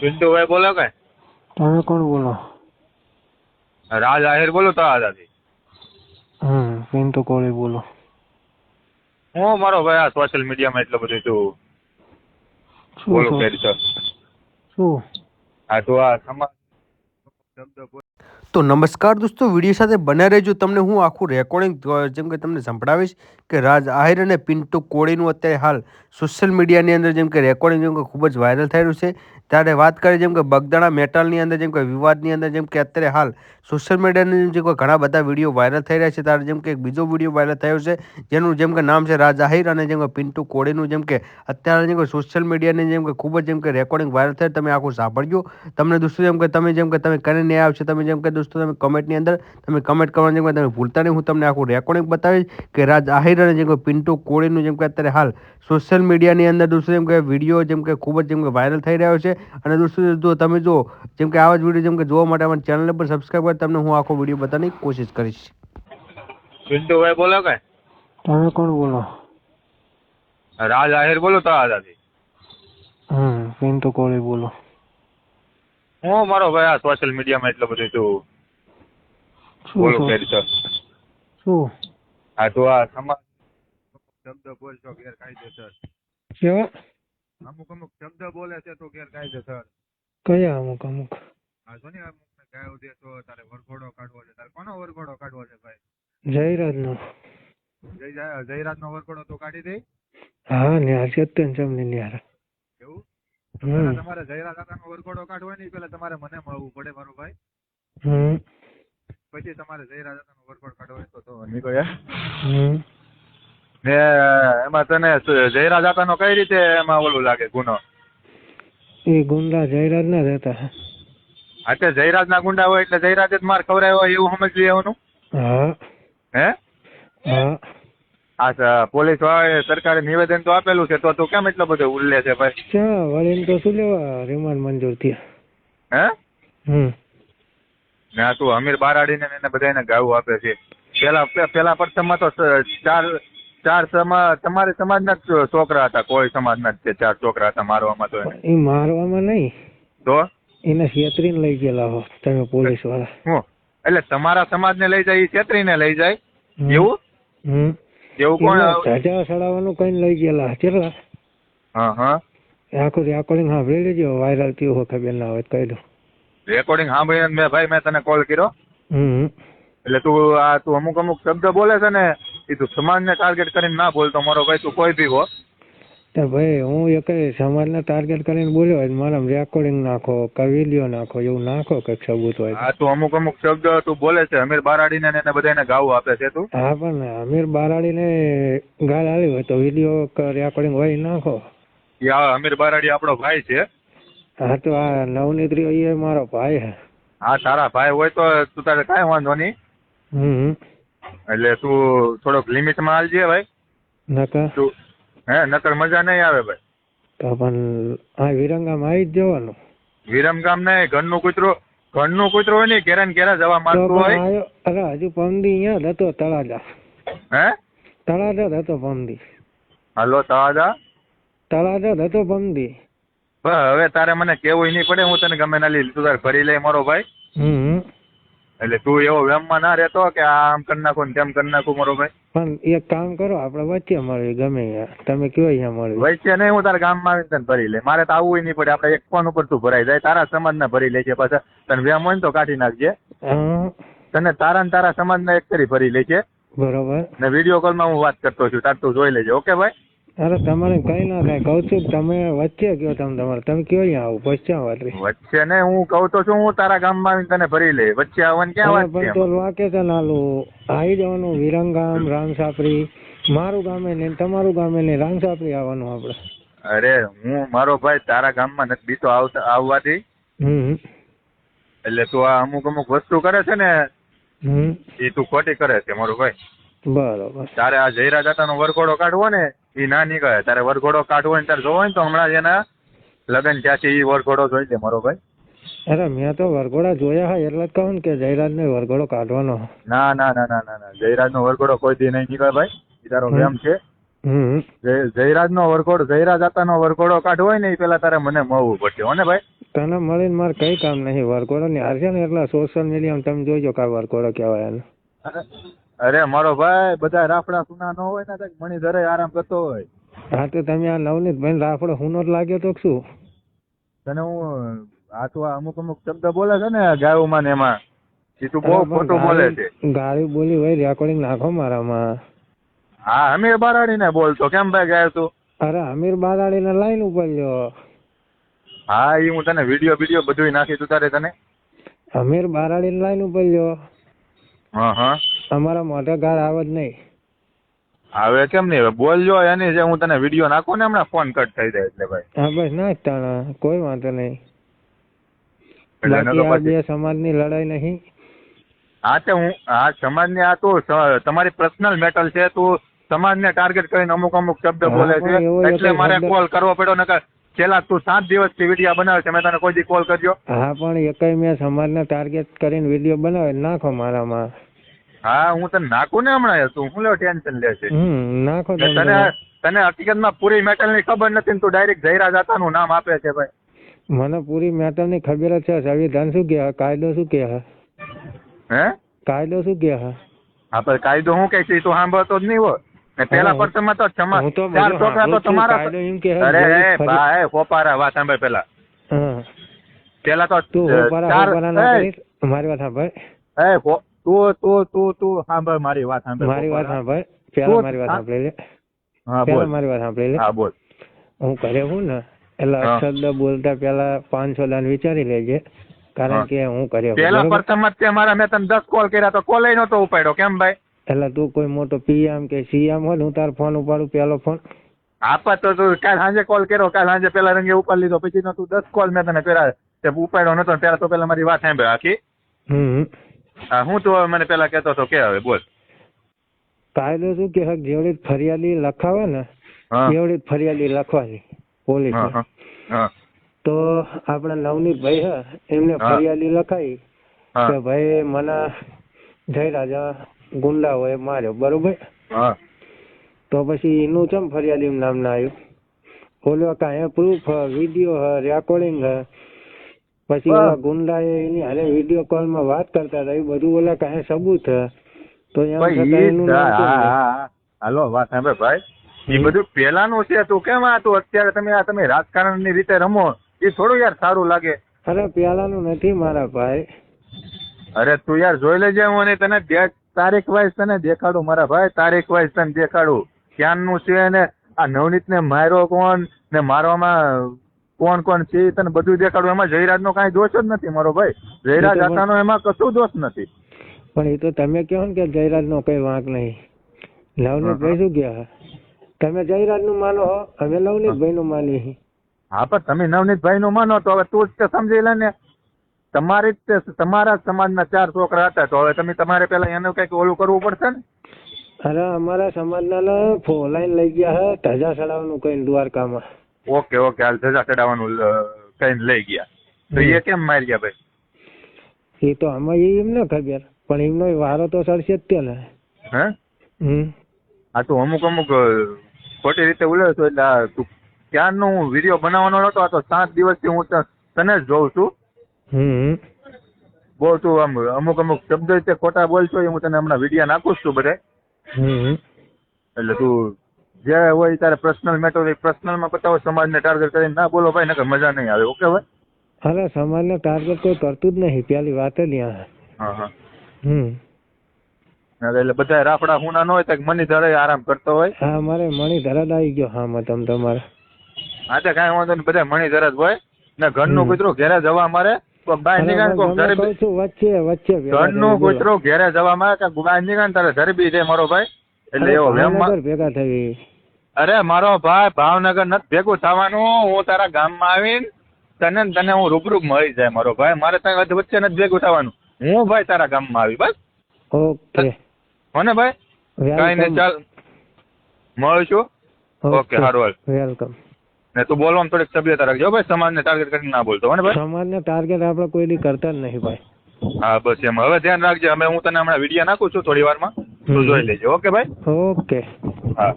પિન્ટુભાઈ બોલો કે? તમે કોણ બોલો? રાજ આહિર બોલો તળાજાથી હમ પિન્ટુ કોળી બોલો. હું મારો ભાઈ આ સોશિયલ મીડિયામાં એટલો બધું છું શું બોલો કે શું? આ તો આ સમાજ તો નમસ્કાર દોસ્તો વીડિયો સાથે બન્યા રહેજો. તમને હું આખું રેકોર્ડિંગ જેમ કે તમને સંભળાવીશ કે રાજ આહિર અને પિન્ટુ કોળીનું અત્યારે હાલ સોશિયલ મીડિયાની અંદર જેમ કે રેકોર્ડિંગ જેમ કે ખૂબ જ વાયરલ થઈ રહ્યું છે. ત્યારે વાત કરીએ જેમ કે બગદાણા મેટલની અંદર જેમ કે વિવાદની અંદર જેમ કે અત્યારે હાલ સોશિયલ મીડિયાની જેમ કે ઘણા બધા વીડિયો વાયરલ થઈ રહ્યા છે ત્યારે જેમ કે એક બીજો વીડિયો વાયરલ થયો છે જેનું જેમ કે નામ છે રાજ આહિર અને જેમ કે પિન્ટુ કોળીનું જેમ કે અત્યારે જેમ કે સોશિયલ મીડિયાની જેમ કે ખૂબ જ જેમ કે રેકોર્ડિંગ વાયરલ થાય તમે આખું સાંભળજો તમને દોસ્તો જેમ કે તમે જેમ કે તમે કરીને નહીં આવશે તમે જેમ કે દોસ્તો તમે કમેન્ટની અંદર તમે કમેન્ટ કરવાનું જેમ કે તમે ભૂલતા નહીં હું તમને આખું રેકોર્ડિંગ બતાવીશ કે રાજ આહિર અને જેમ કે પિન્ટુ કોળીનું જેમ કે અત્યારે હાલ સોશિયલ મીડિયાની અંદર દોસ્તો જેમ કે વીડિયો જેમ કે ખૂબ જ જેમ કે વાયરલ થઈ રહ્યો છે અને દોસ્તો જો તમે જો જેમ કે આવા જ વીડિયો જેમ કે જોવા માટે અમારી ચેનલને પણ સબસ્ક્રાઈબ કરી તમને હું આખો વીડિયો બતાવવાની કોશિશ કરીશ. પિન્ટુભાઈ બોલો કે? તમે કોણ બોલો? રાજ આહિર બોલું તળાજાથી હમ પિન્ટુ કોળી બોલો. હું મારો ભાઈ આ સોશિયલ મીડિયામાં એટલો બધું છું શું બોલો? કરી છે શું? આ તો આ સમાજ શબ્દ બોલશો ગેરકાયદેસર કેવા? અમુક અમુક શબ્દ બોલે છે તો ગેરકાયદેસર કયા અમુક અમુક? આ જો ને અમુક ગાયો દેશો તારે વરઘોડો કાઢવો છે. તારે કોનો વરઘોડો કાઢવો છે ભાઈ? જયરાજ નો જય જયરાજ નો વરઘોડો તો કાઢી દે. હા ને આ સત્યન જમની ન્યાર એવું? તમારે જયરાજ કાકાનો વરઘોડો કાઢવો નહીં પેલા તમારે મને મળવું પડે મારો ભાઈ. હમ. પછી તમારે જયરાજ કાકાનો વરઘોડો કાઢવો તો નીકળ્યા હમ. ને એમાં તને જયરાજ કાકાનો કઈ રીતે એમાં ઓલું લાગે ગુનો? એ ગુંડા જયરાજ ના રહેતા એટલે જયરાજ ના ગુંડા હોય એટલે જયરાજ જ માર ખવડાવ્યો હોય એવું સમજી લેવાનું હા. હે? હા. આ પોલીસ વાળાએ સરકારે નિવેદન તો આપેલું છે તો તું કેમ એટલો બધો ઉલ્લે છે ભાઈ? ચા વળીને તો શું લેવા રિમાન્ડ મંજૂર થયા. હે? હમ. ના તું અમીર બારાડીને ને એને બધાને ગાવું આપે છે. પેલા પેલા પ્રથમમાં તો ચાર ચાર સમા તમારી સમાજના ના છોકરા હતા કોઈ સમાજના તે ચાર છોકરા હતા મારવામાં તો એ મારવામાં નહીં. તો? એને છેતરીને લઈ ગયેલા હો તમે પોલીસવાળા હું? એટલે તમારા સમાજને લઈ જાય એ છેતરીને લઈ જાય. એવું? હમ. એવું કોણ એમને સડાવવાનું કઈ લઈ ગયેલા કેટલા? હા હા. આખું રેકોર્ડિંગ સાંભળી લેજો વાયરલ થયું હોય ખબર ના હોય કહી દો. રેકોર્ડિંગ સાંભળીને મેં ભાઈ મેં તને કોલ કર્યો. હમ. એટલે તું આ તું અમુક અમુક શબ્દ બોલે છે ને એ તું સમાજને ટાર્ગેટ કરીને ના બોલતો મારો ભાઈ તું કોઈ બી હો. તો ભાઈ હું એક સમાજને ટાર્ગેટ કરીને બોલ્યો હોય મારા રેકોર્ડિંગ નાખો કવિલિયો નાખો એવું નાખો કે સબૂત હોય તો. અમુક અમુક શબ્દ તું બોલે છે અમીર બારાડીને ને એને બધાને ગાવું આપે છે તું? હા પણ અમીર બારાડીને ગાળ આવી હોય તો વીડિયો રેકોર્ડિંગ હોય નાખો. યા અમીર બારાડી આપણો ભાઈ છે. હા તો આ નવનીત્રી એ મારો ભાઈ હા. તારા ભાઈ હોય તો તું તારે કાંઈ વાંધો નહીં. હમ. એટલે તું થોડોક લિમિટમાં હાલજે ભાઈ. નકર? તું હે નકર મજા નહીં આવે ભાઈ. તો પણ આ વિરંગામાં આવી જ જવાનું. વિરમગામ નહીં ઘરનું કૂતરો ઘરનું કૂતરો હોય ને ઘેરા ને ઘેરા જવા માંગતું હોય. અરે હજુ પમદી અહીંયા જ હતો તળાજા. હે? તળાજા જ હતો પમદી હાલો તળાજા? તળાજા જ હતો પમદી હવે તારે મને કેવું નહીં પડે હું તને ગમે ના લીધું તારે ભરી લે મારો ભાઈ. હમ. એટલે તું એવો વેમમાં ના રહેતો કે આમ કરી નાખું તેમ કરી નાખું મારો ભાઈ. પણ એક કામ કરો આપણે વચ્ચે મળીએ ગમે તમે કયો અહીંયા મળીએ વચ્ચે નહીં હું તારા ગામમાં આવીને તને ભરી લે મારે તો આવવું નહીં પડે. આપણે એક ફોન ઉપર તું ભરાઈ જાય. તારા સમાજના ભરી લે છે પાછા. તને વેમ હોય ને તો કાઢી નાખજે. તને તારા ને તારા સમાજના એક કરી ભરી લે છે બરોબર. ને વીડિયો કોલમાં હું વાત કરતો છું. તાર તું જોઈ લેજે. ઓકે ભાઈ? અરે તમારે કઈ ના થાય. કઉ છું તમે વચ્ચે કયો તમે તમારે. તમે કયો અહીંયા આવું? પછી ક્યાં વાત વચ્ચે ને હું કઉ તો છું હું તારા ગામમાં આવીને તને ભરી લે વચ્ચે આવવાનું ક્યાં વાત પણ તો વાકે છે નાલું આવી જવાનું વિરંગામ રામસાપરી. મારું ગામે ને તમારું ગામે ને રામસાપરી આવવાનું આપણે. અરે હું મારો ભાઈ તારા ગામમાં નથી બીતો આવતા આવવાથી. એટલે તું આ અમુક અમુક વસ્તુ કરે છે ને હમ. એ તું ખોટી કરે છે મારો ભાઈ. બરોબર. તારે આ જયરા દાદાનો વરઘોડો કાઢવો ને એ ના નીકળે. તારે વરઘોડો કાઢવો હોય ને તારે જોવો હોય ને તો હમણાં જેના એના લગ્ન થયા છે એ વરઘોડો જોઈ લે મારો ભાઈ. અરે મેં તો વરઘોડા જોયા હા એટલે જ કહું ને કે જયરાજ ને વરઘોડો કાઢવાનો. ના ના ના ના ના જયરાજ નો વરઘોડો કોઈ દી નહીં નીકળે ભાઈ. એ તારો ગેમ છે. જયરાજ નો વરઘોડો જયરાજ દાતાનો વરઘોડો કાઢવો હોય ને એ પેલા તારે મને મળવું પડશે. હો ને ભાઈ? તને મળીને મારે કઈ કામ નહીં. વરઘોડો ની હારશે ને એટલે સોશિયલ મીડિયામાં તમે જોઈજો કા વરઘોડો કહેવાય એને અરે મારો ભાઈ બધા રાફડા સુના ન હોય ને મણી મણિધરે આરામ કરતો હોય. હા તો તમે આ નવનીત ભાઈ રાફડો હુનો લાગ્યો તો શું? તને હું આ તો અમુક અમુક શબ્દ બોલે છે ને ગાયોમાં ને એમાં. એ તું બહુ ખોટું બોલે છે. ગાળી બોલી હોય રેકોર્ડિંગ નાખો મારામાં. હા અમીર બારાડીને બોલતો. કેમ ભાઈ ગાયો તું? અરે અમીર બારાડી ને લાઈન ઉપર લ્યો હા એ હું તને વીડિયો વીડિયો બધું નાખી તું તારે તને. અમીર બારાડીને લાઈન ઉપર લ્યો હા હા. અમારા મોઢે ગાળ આવે જ નહીં. હવે કેમ નહીં? હવે બોલજો એની જે હું તને વીડિયો નાખો ને હમણાં ફોન કટ થઈ જાય એટલે ભાઈ. હા બસ ના જ તાણા. કોઈ વાંધો નહીં. બાકી આ બે સમાજની લડાઈ નહીં. હા તે હું આ સમાજને આ તું તમારી પર્સનલ મેટલ છે તું સમાજને ટાર્ગેટ કરીને અમુક અમુક શબ્દ બોલે છે. એટલે મારે કોલ કરવો પડ્યો નકર છેલ્લા તું સાત દિવસથી વીડિયો બનાવે છે મેં તને કોઈ દી કોલ કર્યો. હા પણ એકય મેં સમાજને ટાર્ગેટ કરીને વીડિયો બનાવે. નાખો મારામાં. હા હું તને નાખું ને હમણાં તું હું લેવો ટેન્શન લે છે? નાખો ને તને તને હકીકતમાં પૂરી મેટલની ખબર નથી ને તું ડાયરેક્ટ જયરા જાતાનું નામ આપે છે ભાઈ. મને પૂરી મેટરની ખબર જ છે સંવિધાન શું કે કાયદો શું કે હે? કાયદો શું કે હા પણ કાયદો હું કે છે? તું સાંભળતો જ નહીં હોય. ને પેલા હા, પ્રસંગમાં તો ચાર છોકરા તો તમારા કાયદો અરે ભાઈ ફોપારા વાત સાંભળ પેલા પેલા તો તું ના મારી વાત સાંભળ. એ તું તો તો તો સાંભળ મારી વાત સાંભળ મારી વાત સાંભળ. પેલા મારી વાત સાંભળી લે. હા બોલ. મારી વાત સાંભળી લે. હા બોલ. હું ઘરે હું ને એટલે. શબ્દ બોલતા પેલા પાંચસો દાન વિચારી લેજે. કારણ કે હું કર્યો પેલા પ્રથમ જ મારા મેં તને દસ કોલ કર્યા તો કોલે નતો ઉપાડ્યો. કેમ ભાઈ? એટલે તું કોઈ મોટો પીએમ કે સીએમ હોય હું તારો ફોન ઉપાડું પેલો ફોન આપા તો તું કાલ સાંજે કોલ કર્યો. કાલ સાંજે પેલા રંગે ઉપાડી લીધો. પછી તું દસ કોલ મેં તને કર્યા. તે ઉપાડ્યો નતો ને પેલા તો પેલા મારી વાત સાંભળ્યો આખી હમ. હા, હું તો હવે મને પેલા કહેતો હતો કે હવે બોલ. કાયદો શું કે જેવડી ફરિયાદી લખાવે ને જેવડી એવડી ફરિયાદી લખવાની પોલીસ તો આપણા નવનીત ભાઈ હે એમને ફરિયાદી લખાઈ કે ભાઈ મને જયરાજા હોય માર્યો. બરોબર? તો પછી એનું ચમ ફરિયાદી નામ ના આવ્યું? બોલ્યો કાંઈ પ્રૂફ વીડિયો રેકોર્ડિંગ પછી. ઓલા ગુંડાએ એની હારે વીડિયો કોલમાં વાત કરતા હતા. એ બધું ઓલા કાંઈ સબૂત તો એમ છતાં એનું નામ કેમ નહીં? હા, હા. હાલો વાત સાંભળ ભાઈ. એ બધું પેલાનું છે તું કેમ આ તું અત્યારે તમે આ તમે રાજકારણની રીતે રમો? એ થોડું યાર સારું લાગે. અરે પેલાનું નથી મારા ભાઈ. અરે તું યાર જોઈ લેજે હું અને તને ડેટ તારીખ વાઇઝ તને દેખાડું મારા ભાઈ તારીખ વાઇઝ તને દેખાડું. ક્યાંનું છે ને? આ નવનીત ને માર્યો કોણ? ને મારવામાં કોણ કોણ છે એ તને બધું દેખાડું. એમાં જયરાજ નો કાંઈ દોષ જ નથી મારો ભાઈ. જયરાજ આતાનો એમાં કશું દોષ નથી. પણ એ તો તમે કહો ને કે જયરાજ નો કઈ વાંક નહીં. નવનીત ભાઈ શું કહે? તમે જયરાજનું માનો હો અમે નવનીત ભાઈ નું માનીએ. હા પણ તમે નવનીતભાઈ નું માનો તો હવે તું જ સમજી લે ને. તમારી જ તમારા સમાજના ચાર છોકરા હતા તો હવે તમે તમારે પેલા એનું કંઈક ઓલું કરવું પડશે ને? અરે અમારા સમાજના ના ફો- લાઈન લઈ ગયા હે ધજા ચડાવવાનું કઈ દ્વારકામાં. ઓકે ઓકે હાલ ધજા ચડાવવાનું કઈ લઈ ગયા. તો એ કેમ મારી ગયા ભાઈ? એ તો આમાં એમ એમને ખબર પણ એમનો વારો તો સડશે જ તે ને હે આ તું અમુક અમુક ખોટી રીતે ઉલ્લે છો એટલે તું ક્યારનો હું વીડિયો બનાવવાનો નતો આ તો સાત દિવસથી હું તને જ જોઉં છું. બહુ તું આમ અમુક અમુક શબ્દ રીતે ખોટા બોલશો એ હું તને હમણાં વીડિયો નાખું છું બધે. એટલે તું જે હોય ત્યારે પર્સનલ મેટર પર્સનલમાં બતાવો સમાજને ટાર્ગેટ કરીને. ના બોલો ભાઈ નકર મજા નહીં આવે. ઓકે ભાઈ? અરે સમાજને ટાર્ગેટ કોઈ કરતું જ નહીં. પેલી વાત જ હા હા. હમ. એટલે બધા રાફડા હુના ન હોય તો મની ધરે આરામ કરતો હોય. હા મારે મણી ધરાદ આવી ગયો હા મતમ તમારે. હા તો કાંઈ વાંધો નહીં બધા મણી ધરે હોય. ને ઘરનું. કૂતરું ઘેરે જવા મારે બાય નીકળે છું વચ્ચે વચ્ચે ઘરનું કૂતરું ઘેરે જવા મારે બહાર નીકળે તારે ધરબી છે મારો ભાઈ. એટલે એવો ભેગા થઈ. અરે મારો ભાઈ ભાવનગર નથી ભેગું થવાનું. હું તારા ગામમાં આવીને તને ને તને હું રૂબરૂ મળી જાય મારો ભાઈ. મારે ત્યાં વચ્ચે- નથી ભેગું થવાનું. હું ભાઈ તારા ગામમાં આવી બસ. ઓકે. હો ને ભાઈ કઈ ને ચાલ. મળીશું. ઓકે. સારું હાલ. વેલકમ. ને તું બોલવામાં થોડીક તબિયત રાખજો ભાઈ. સમાજને ટાર્ગેટ કરીને ના બોલતો હો ભાઈ? સમાજને ટાર્ગેટ આપણે કોઈ કરતા જ નહીં ભાઈ. હા બસ એમ. હવે ધ્યાન રાખજે. અમે હું તને હમણાં વીડિયો નાખું છું થોડી વારમાં. તું. જોઈ લેજો. ઓકે ભાઈ? ઓકે. હા.